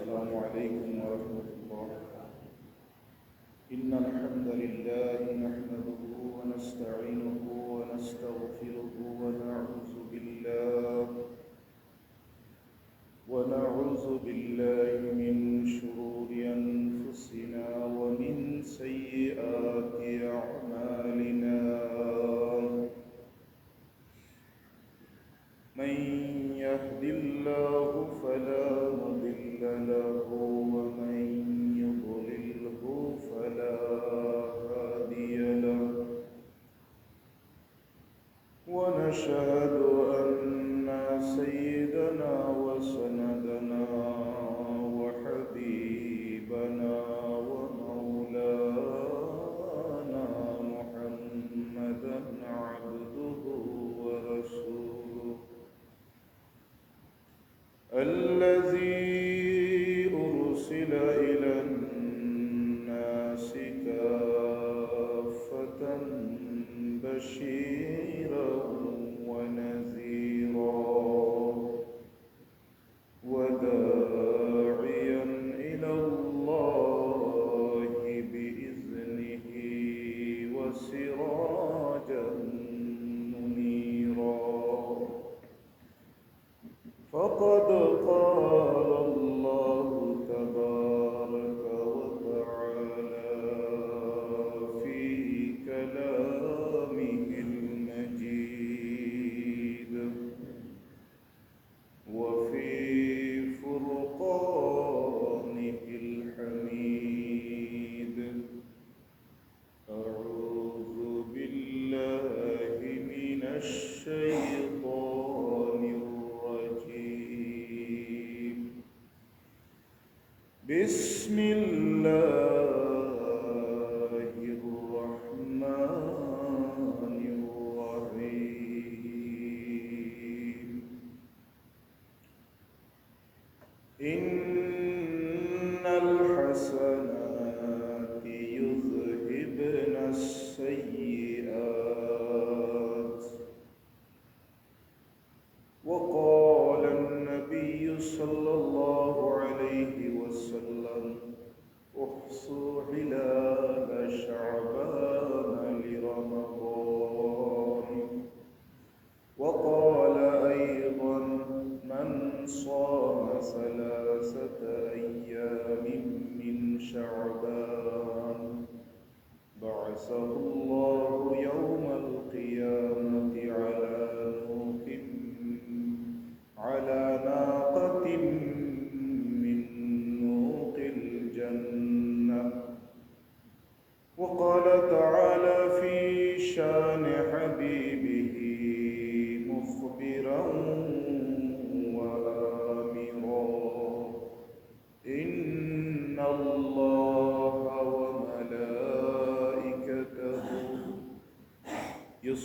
السلام عليكم ورحمة الله. إن الحمد لله نحمده ونستعينه So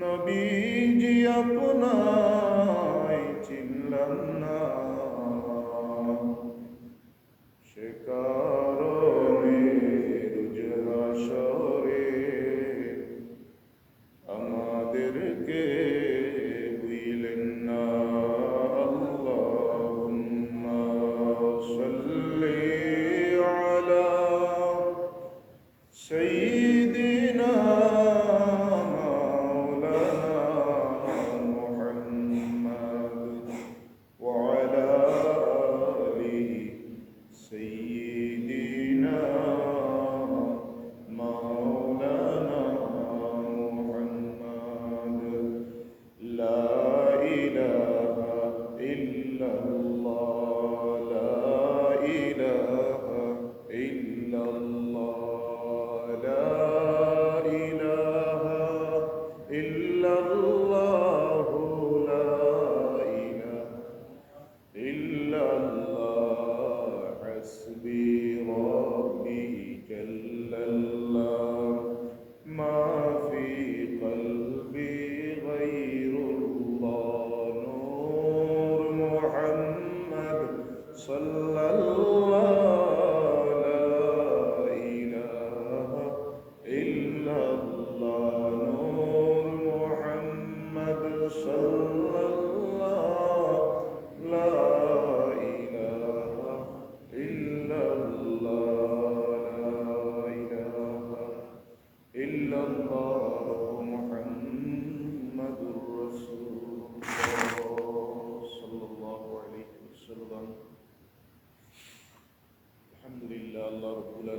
নবীজি আপনার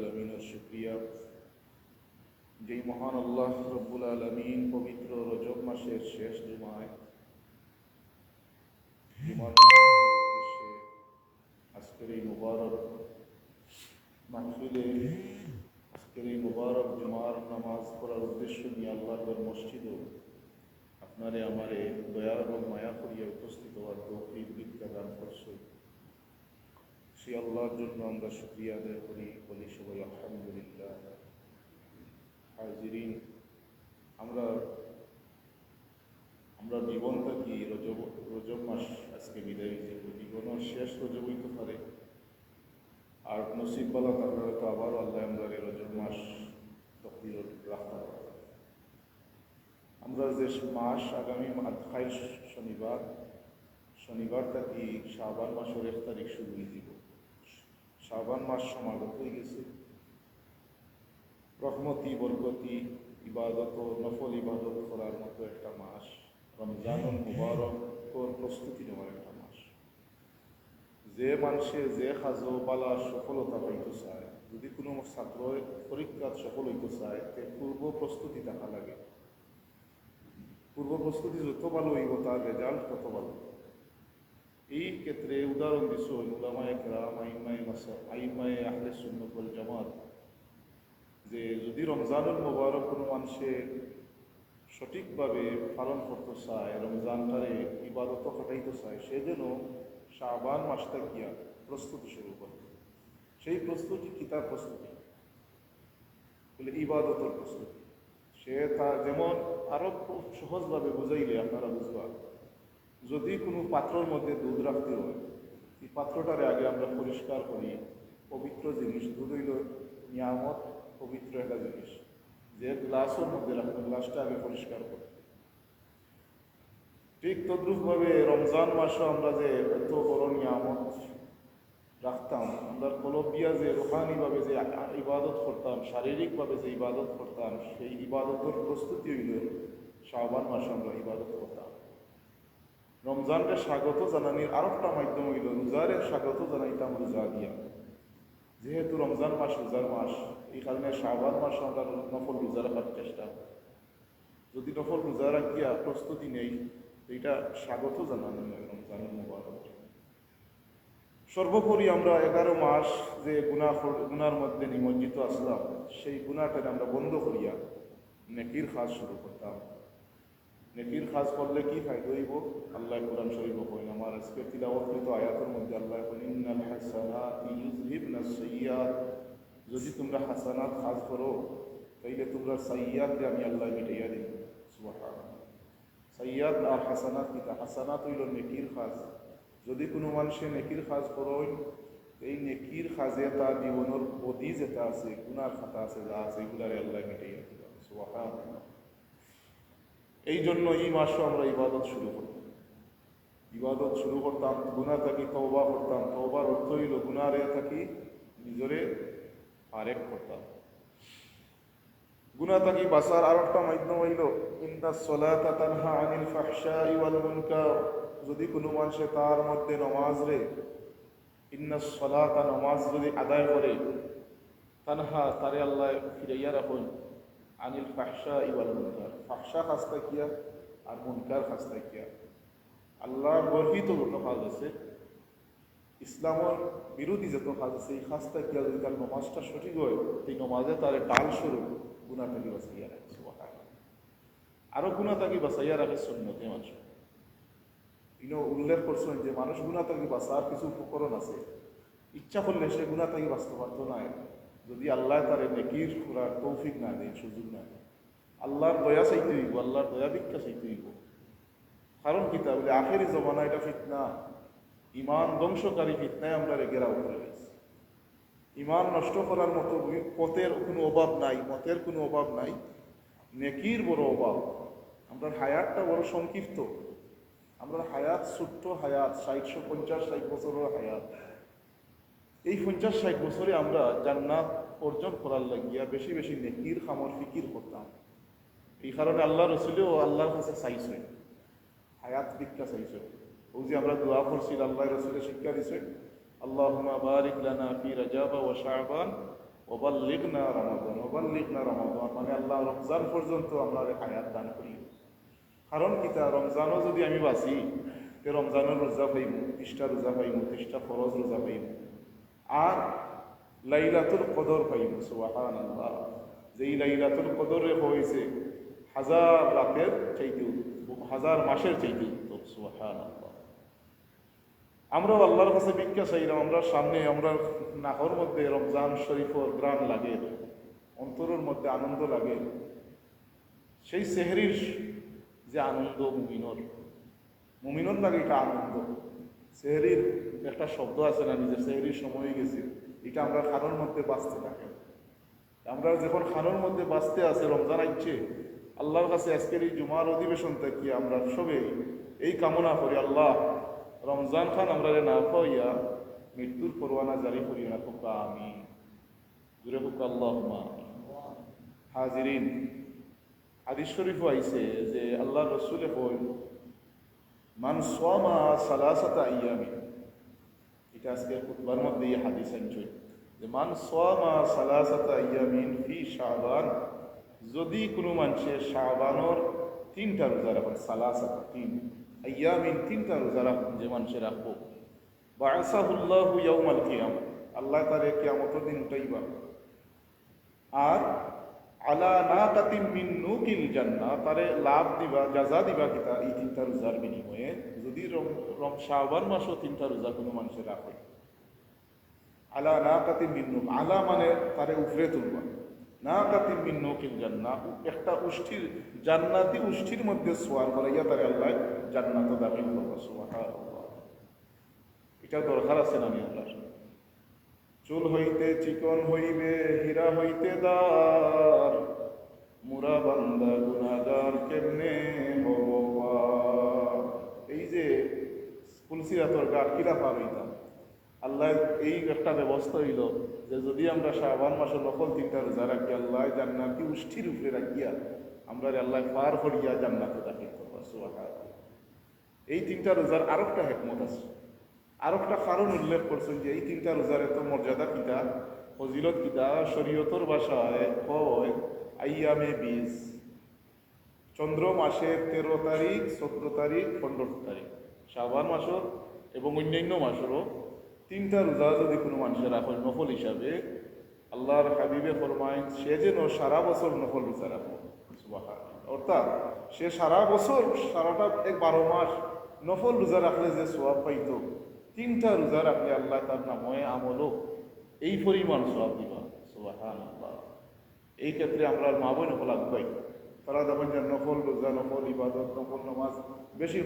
আলমিনের শুক্রিয়া। যেই মহান আল্লাহ রব্বুল আলমিন পবিত্র রজব মাসের শেষ জুমায়, জুমার উদ্দেশ্যে আজকের এই মুবারক মাহফিলে, আজকের এই মুবারক জুমার নামাজ পড়ার উদ্দেশ্য নিয়ে আল্লাহর মসজিদও আপনারে আমারে দয়া এবং মায়া করিয়া উপস্থিত হওয়ার তৌফিক বিদ্যা করছে। সে আল্লাহর জন্য আমরা শুক্রিয়া আদায় করি। বলি সবাই, আলহামদুলিল্লাহ। হাজিরিন, আমরা আমরা জীবন থাকি রজব রজব মাস আজকে বিদায় দিব জীবনের শেষ রজব হইতে পারে, আর নসিববালা থাকলে হয়তো আবারও আল্লাহ আমরা এই রজব মাস তকদির রাখতে আমরা যে মাস আগামী আঠাইশ শনিবার শনিবার থাকি শাবান মাসের এক তারিখ শুরু হয়ে শাবান মাস সমাগত হয়ে গেছে। রহমতি, বরকতি, ইবাদত নফল ইবাদত করার মতো একটা মাস, রমজান মুবারক প্রস্তুতি নেওয়ার একটা মাস। যে মানুষে যে খাজো বালা সফলতা পাইতে চায়, যদি কোনো ছাত্র পরীক্ষাত সফল হইতে চায়, তে পূর্ব প্রস্তুতি থাকা লাগে। পূর্ব প্রস্তুতি যত ভালো হইব, তার রেজাল্ট তত ভালো। এই ক্ষেত্রে উদাহরণ দিচ্ছ উলামায় কেরাম আইমায় আইমায় আহলে সুন্নতল জামাত যে যদি রমজানুল মোবারক কোনো মানুষে সঠিকভাবে পালন করতে চায় রমজানটারে ইবাদত কাটাইতে চায় সে যেন শাবান মাসটা গিয়া প্রস্তুতি শুরু করে সেই প্রস্তুতি কিতাব প্রস্তুতি বলে ইবাদতের প্রস্তুতি সে তার যেমন আরও খুব সহজভাবে বুঝাইলে আপনারা বুঝবা যদি কোনো পাত্রর মধ্যে দুধ রাখতে হয়, এই পাত্রটারে আগে আমরা পরিষ্কার করি, পবিত্র জিনিস, দুধ হইল নিয়ামত, পবিত্র একটা জিনিস। যে গ্লাসের মধ্যে রাখবেন, গ্লাসটা আগে পরিষ্কার করি ঠিক তদ্রুপভাবে রমজান মাসও আমরা যে এত বড় নিয়ামত রাখতাম, আমরা কলবিয়া যে রুহানিভাবে যে ইবাদত করতাম, শারীরিকভাবে যে ইবাদত করতাম, সেই ইবাদতের প্রস্তুতি হইল শাহবান মাসে আমরা ইবাদত করতাম। রমজানকে স্বাগত জানানির আরেকটা মাধ্যম হইল রোজারে স্বাগত জানাইতাম রোজা দিয়া। যেহেতু রমজান মাস রোজার মাস, এই কারণে শাহবান মাস আমরা নফল রোজা রাখার চেষ্টা। যদি নফল রোজা রাখিয়া প্রস্তুতি নেই এটা স্বাগত জানানো রমজানের মুবারক। সর্বোপরি আমরা এগারো মাস যে গুণা গুনার মধ্যে নিমজ্জিত আসলাম, সেই গুণাটাকে আমরা বন্ধ করিয়া নেকির কাজ শুরু করতাম। নেকির কাজ করলে কি ফায়দা হইব আল্লাহ কোরআন শরীফ কইন আমার আজকে তিলাওয়াতকৃত আয়াতের মধ্যে আল্লাহ কইন ইন্নাল হাসানাতি ইউযহিবনা সাইয়্যাত যদি তোমরা হাসানাত কাজ করো তাইলে তোমরা সাইয়্যাতকে আমি আল্লাহ মিটাইয়া দিই সুবহানাল্লাহ সাইয়্যাত আর হাসানাত কিতা হাসানাত হইল নেকির কাজ যদি কোনো মানুষে নেকির কাজ করয় এই নেকির কাজে তার জীবনের বদি যেটা আছে গুনার খাতা আছে যা আছে এগুলারে আল্লাহ মিটাইয়া দিল সুবহানাল্লাহ এই জন্য এই মাসও আমরা ইবাদত শুরু করতাম ইবাদত শুরু করতাম গুণা থাকি, তওবা করতাম। তওবার অর্থ হইল গুণারে থাকি, নিজরে আরেক করতাম। গুণা থাকি বাসার আর একটা মাধ্যম হইল, ইন্না সলাতা তানহা আনিল ফাহশাই ওয়াল মুনকার। যদি কোনো মানুষে তার মধ্যে নমাজ রে, ইন্না সলাতা নমাজ যদি আদায় করে, তানহা তারে আল্লাহ ফিরাইয়া রাখুন। আনিল ফাহসা ইবাল মুনকার। ফাহসা খাস্তা কিয়া আর মুনকার খাস্তা কিয়া আল্লাহর গর্হিত যত কাজ আছে, ইসলামর বিরোধী যত কাজ আছে, এই খাস্তা কিয়া যদি তার নমাজটা সঠিক হয় এই নমাজে তার ডাল স্বরূপ গুণা থাকি বাঁচাইয়া রাখে আরও গুণা থাকি বাঁচাইয়া রাখে সন্ন্যতে মানুষ। ইনো উল্লেখ করছেন যে মানুষ গুণা থাকি বাঁচার কিছু উপকরণ আছে। ইচ্ছা করলে সে গুণা থাকি বাঁচতে পারতো না। যদি আল্লাহ তার নেকির করার তৌফিক না দেয়, সুযোগ না দেয়, আল্লাহর দয়া চাইতে হইব, আল্লাহর দয়া ভিক্ষা চাইতে হইব। কারণ কি? তা বলে আখেরি জমানা এটা ফিতনা ইমান ধ্বংসকারী ফিতনায় আমরা গেরাও করে গেছি ইমান নষ্ট করার মতো পথের কোনো অভাব নাই, মতের কোনো অভাব নাই, নেকির বড় অভাব। আমরা হায়াতটা বড় সংক্ষিপ্ত। আমরা হায়াত ছোট্ট হায়াত ষাটশো পঞ্চাশ, ষাট বছরের হায়াত। এই পঞ্চাশ ষাট বছরে আমরা জান্নাত অর্জন করার লাগিয়া বেশি বেশি নেকির, খামর, ফিকির করতাম। এই কারণে আল্লাহ রসুলেও আল্লাহর কাছে চাইছে। হায়াত ভিক্ষা চাইছে। ও যে আমরা দোয়া করছি, আল্লাহ রসুলের শিক্ষা দিছে। আল্লাহ বারিক লানা ফি রাজাবা ও শাহবান ওবাল্লিগ না রমাদন। না রমাদন মানে আল্লাহ রমজান পর্যন্ত আমরা হায়াত দান করি। কারণ কিতা রমজানও যদি আমি বাঁচি, তে রমজানের রোজা পাইব ত্রিশটা রোজা পাইব ত্রিশটা ফরজ রোজা পাইব আর লাইলাতুল কদর পাইব সুবাহান আল্লাহ যেই লাইলাতুল কদরে হয়েছে, হাজার রাতের চাইতে হাজার মাসের চাইতে উত্তম সুবাহান আল্লাহ আমরাও আল্লাহর কাছে ভিক্ষা চাইলাম আমরা সামনে আমরা নাকর মধ্যে রমজান শরীফর গ্রাম লাগে, অন্তরের মধ্যে আনন্দ লাগে। সেই সেহরির যে আনন্দ মুমিনর মুমিনর লাগে এটা আনন্দ। সেহরির একটা শব্দ আছে না, নিজের সেহরির সময় গেছে। এটা আমরা খানোর মধ্যে বাঁচতে থাকে। আমরা যখন খানোর মধ্যে বাঁচতে আছে, রমজান আইছে, আল্লাহর কাছে আজকের এই জুমার অধিবেশন থেকে আমরা সবে এই কামনা করি, আল্লাহ, রমজান খান আমরা না পাইয়া মৃত্যুর পরোয়ানা জারি করি না ফুকা আমি জুড়ে ফুকা আল্লাহ হাজিরিন, হাদিস শরীফ আইছে যে আল্লাহ রসুলে কই মান সোয়ামা সালাসাতা ইয়ামি এটা আজকে খুতবার মধ্যে এই হাদিস আনছই যে মান সোয়ামা সালাসাতা ইয়ামিন ফি শাবান, যদি কোনো মানুষে শাবানর তিনটা রোজা রাখেন সালাসাতা তিন ইয়ামিন তিনটা রোজা রাখুন যে মানুষে রাখব। বাসাহুল্লাহু ইয়াউমাল কিয়াম, আল্লাহ তারে কিয়ামতের দিন উঠাইবা। আর আলা না কাতিম মিন নুকিল জান্না তারে লাভ দিবা জাজা দিবা কিতা এই তিনটা রোজার বিনিময়ে যদি রম রম শাহবান মাসও তিনটা রোজা কোনো মানুষের রাখে। আলা না কাতিম মিন নুক, আলা মানে তারে উফরে তুলবা। না কাতিম মিন নুকিল জান্না একটা উষ্ঠির, জান্নাতি উষ্ঠির মধ্যে সোয়ার করাইয়া তারে আল্লাহ জান্নাত দাখিল করবা, সুবহানাল্লাহ। এটা দরকার আছে না আমি আল্লাহর? চুল হইতে চিকন হইবে, হীরা হইতে দার মুরা বান্দা গুনাগার কেমনে? এই যে তুলসিরাতর গাঠ, কিরা পার হইতাম আল্লাহ এই একটা ব্যবস্থা হইল যে যদি আমরা শাহবান মাসের নকল তিনটা রোজা রাখি আল্লাহ জান্নাতি উষ্ঠির উপরে রাখিয়া আমরা আল্লাহ পার করিয়া জান্নাতে দাখিল করবা। এই তিনটা রোজার আরেকটা হেকমত আছে আর একটা কারণ উল্লেখ করছেন যে এই তিনটা রোজার এত মর্যাদা কিতা ফজিলত কিতা শরীয়তর ভাষায় কয়, আইয়ামে বীজ চন্দ্র মাসের তেরো তারিখ, সতেরো তারিখ, পনেরো তারিখ। শ্রাবণ মাসর এবং অন্যান্য মাসেরও তিনটা রোজা যদি কোনো মানুষের রাখেন নফল হিসাবে, আল্লাহর হাবিবে ফরমাইন, সে যেন সারা বছর নফল রোজা রাখো। অর্থাৎ সে সারা বছর, সারাটা এক বারো মাস নফল রোজা রাখলে যে সোয়াব পাইতো তিনটা রোজা আপনি আল্লাহ তার নামে আমলও এই পরিমাণ সব দিবা সুবাহান এই ক্ষেত্রে আমরা মা বোন হলাম তারা যখন যে নকল রোজা নকল ইবাদত নকল নামাজ বেশি